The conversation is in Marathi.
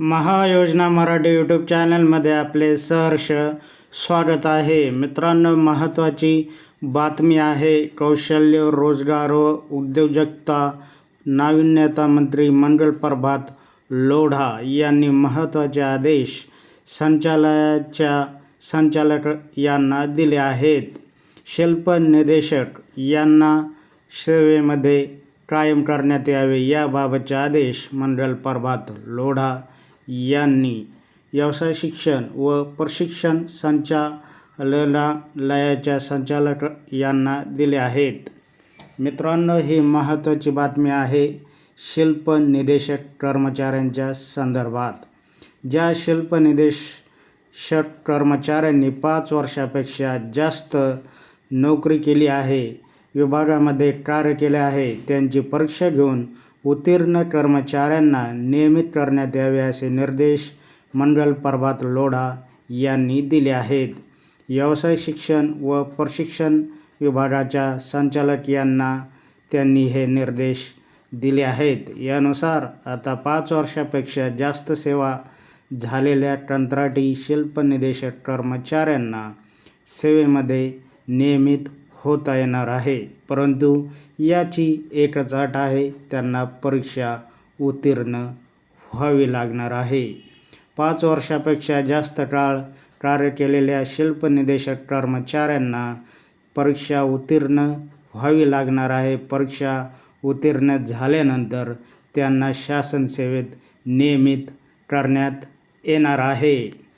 महायोजना मराठी यूट्यूब चॅनलमध्ये आपले सहर्ष स्वागत आहे. मित्रांनो महत्त्वाची बातमी आहे कौशल्य रोजगार व उद्योजकता नाविन्यता मंत्री मंगल प्रभात लोढा यांनी महत्त्वाचे आदेश संचालयाच्या संचालक यांना दिले आहेत. शिल्प निदेशक यांना सेवेमध्ये कायम करण्यात यावे याबाबतचे आदेश मंडल प्रभात लोढा यांनी व्यवसाय शिक्षण व प्रशिक्षण संचालनालयाच्या संचालक यांना दिले आहेत. मित्रांनो ही महत्त्वाची बातमी आहे शिल्प निदेशक कर्मचाऱ्यांच्या संदर्भात. ज्या शिल्प निदेशक कर्मचाऱ्यांनी पाच वर्षापेक्षा जास्त नोकरी केली आहे विभागामध्ये कार्य केले आहे त्यांची परीक्षा घेऊन उत्तीर्ण कर्मचाऱ्यांना नियमित करण्यात यावे असे निर्देश मंगल प्रभात लोढा यांनी दिले आहेत. व्यवसाय शिक्षण व प्रशिक्षण विभागाच्या संचालक यांना त्यांनी हे निर्देश दिले आहेत. यानुसार आता पाच वर्षापेक्षा जास्त सेवा झालेल्या कंत्राटी शिल्पनिदेशक कर्मचाऱ्यांना सेवेमध्ये नियमित होता येणार आहे. परंतु याची एकच अट आहे त्यांना परीक्षा उत्तीर्ण व्हावी लागणार आहे. पाच वर्षापेक्षा जास्त काळ कार्य केलेल्या शिल्पनिदेशक कर्मचाऱ्यांना परीक्षा उत्तीर्ण व्हावी लागणार आहे. परीक्षा उत्तीर्ण झाल्यानंतर त्यांना शासन सेवेत नियमित करण्यात येणार आहे.